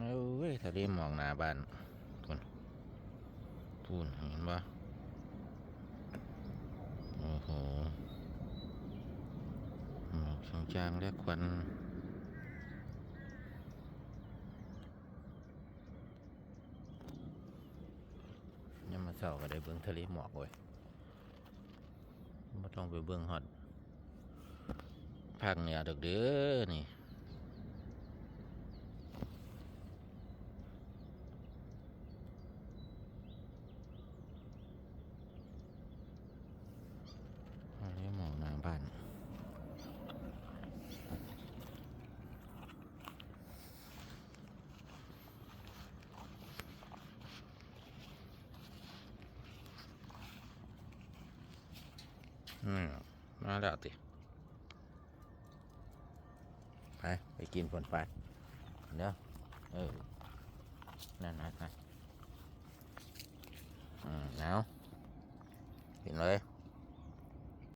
เอ้ยทะเลหมองหน้าบ้านพูนพูนเห็นปะโอ้โหหมอกจางและควันยังมาเศร้าก็ได้เบิ่งทะเลหมอกเว้ยไม่ต้องไปเบิ่งฮอดภาคเหนือดอกเด้อนี่ อันนี้หมองหน้าบ้าน มมาแล้วติไปไปกินผลไปเนาะเออนั่นนั่นนั่นอืมแล้วกินเลย